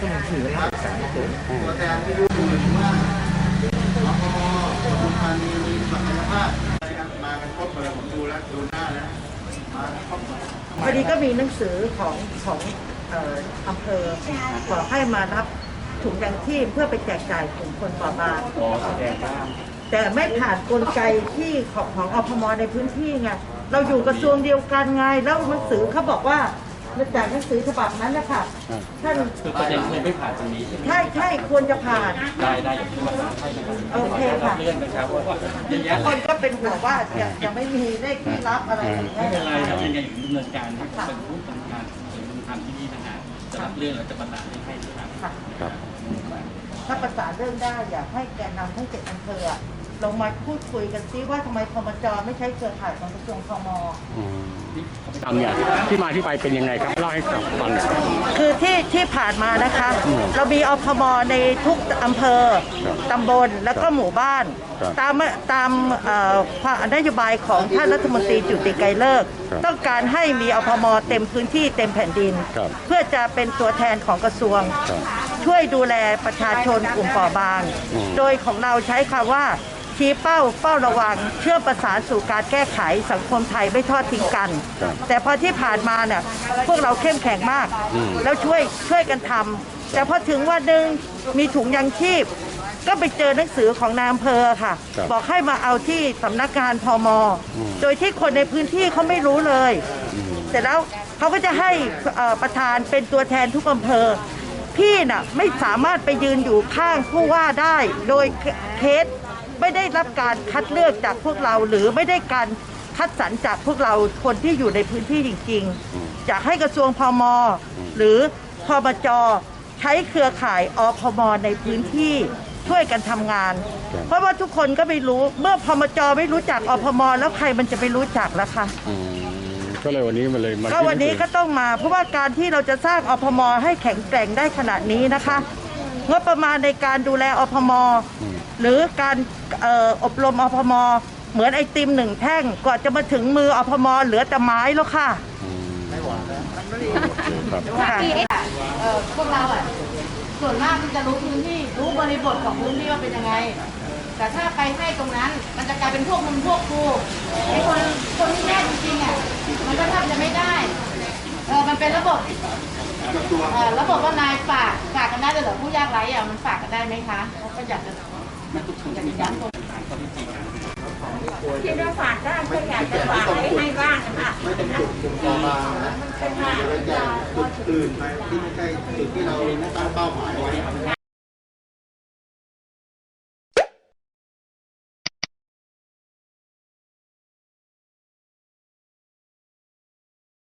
ตัวแทนที่รู้ถึงว่าอพมปทุมธานีมีศักยภาพมากันครบเลยผมดูแล้วดูหน้าแล้วมาครบพอดีก็มีหนังสือของของอำเภอขอให้มารับถุงยางชีพเพื่อไปแจกจ่ายกลุ่มคนเปราะบางอ๋อแสดงว่าแต่ไม่ผ่านกลไกที่ของของอพมในพื้นที่ไงเราอยู่กระทรวงเดียวกันไงแล้วหนังสือเขาบอกว่า มาจากหนังสือฉบับนั้นนะคะท่านคือประเด็นคือไม่ผ่านตรงนี้ใช่ไหมใช่ใช่ควรจะผ่าน ได้ได้อย่างที่มาถามให้นะครับโอเคค่ะ เลื่อนนะครับเพราะว่าเยอะทุแยะกคนก็เป็นห่วงว่าจะจะไม่มีเลขที่รับอะไรอย่างไม่เงี้เป็นยไรครับยังไงอยู่ดำเนินการให้เป็นผู้ดำเนินการเป็นผู้ทำที่นี่นะฮะจะรับเรื่องแล้วจะประสานให้นะครับ ค่ะ ครับ ถ้าประสานเรื่องได้อยากให้แกนนำทั้งเจ็ดอำเภออะ ลงมาพูดคุยกันซิว่าทำไมพมจไม่ใช้เครือข่ายของกระทรวงพมอืมทำเนี่ยที่มาที่ไปเป็นยังไงครับเล่าให้ฟังหน่อยครับ คือที่ที่ผ่านมานะคะเรามีอพมในทุกอำเภอครับตำบลแล้วก็หมู่บ้าน ครับตามตามเอ่อความนโยบายของท่านรัฐมนตรีจุติไกรเลิกษ์ครับต้องการให้มีอพมเต็มพื้นที่เต็มแผ่นดิน ครับเพื่อจะเป็นตัวแทนของกระทรวง ครับช่วยดูแลประชาชนกลุ่มเปราะบาง อืม โดยของเราใช้คำว่า ชี้เป้าเฝ้าระวัง เชื่อมประสานสู่การแก้ไขสังคมไทยไม่ทอดทิ้งกันครับแต่พอที่ผ่านมาเนี่ยพวกเราเข้มแข็งมากอืมแล้วช่วยช่วยกันทำแต่พอถึงวันหนึ่งมีถุงยังชีพ ก็ไปเจอหนังสือของนายอำเภอค่ะครับบอกให้มาเอาที่สำนักงานพอมอืมโดยที่คนในพื้นที่เขาไม่รู้เลยเสร็จแล้วเขาก็จะให้เอ่อประธานเป็นตัวแทนทุกอำเภอพี่น่ะไม่สามารถไปยืนอยู่ข้างผู้ว่าได้ โดยเคส ไม่ได้รับการคัดเลือกจากพวกเรา หรือไม่ได้การคัดสรรจากพวกเราคนที่อยู่ในพื้นที่จริงๆอยากให้กระทรวงพมหรือพมจใช้เครือข่ายอพมในพื้นที่ช่วยกันทำงานครับเพราะว่าทุกคนก็ไม่รู้เมื่อพมจไม่รู้จักอพมแล้วใครมันจะไปรู้จักล่ะคะอืมก็เลยวันนี้มันเลยมาก็วันนี้ก็ต้องมา เพราะว่าการที่เราจะสร้างอพมให้แข็งแกร่งได้ขนาดนี้นะคะ งบประมาณในการดูแลอพม หรือการเอ่ออบรมอพม เหมือนไอติมหนึ่งแท่งกว่าจะมาถึงมืออพม เหลือแต่ไม้แล้วค่ะอืมครับ ค่ะเอ่อพวกเราอะส่วนมากมันจะรู้พื้นที่รู้บริบทของพื้นที่ว่าเป็นยังไง แต่ถ้าไปให้ตรงนั้น มันจะกลายเป็นพวกมึงพวกกูไอ้คนคนที่แน่จริงๆอะมันก็แทบจะไม่ได้เออมันเป็นระบบ เอ่อระบบว่านายฝากฝากกันได้เลยเหรอผู้ยากไร้อะมันฝากกันได้ไหมคะเขาก็อยากจะมันทุกคนจะมีการตรงทางข้อที่จริงนะที่เราฝากได้ก็อยากจะฝากให้ให้บ้างนะคะไม่ต้องจุดกลุ่มเปราะบางนะจะไปแจ้งจุดอื่นไปที่ไม่ใช่จุดที่เราตั้งเป้าหมายไว้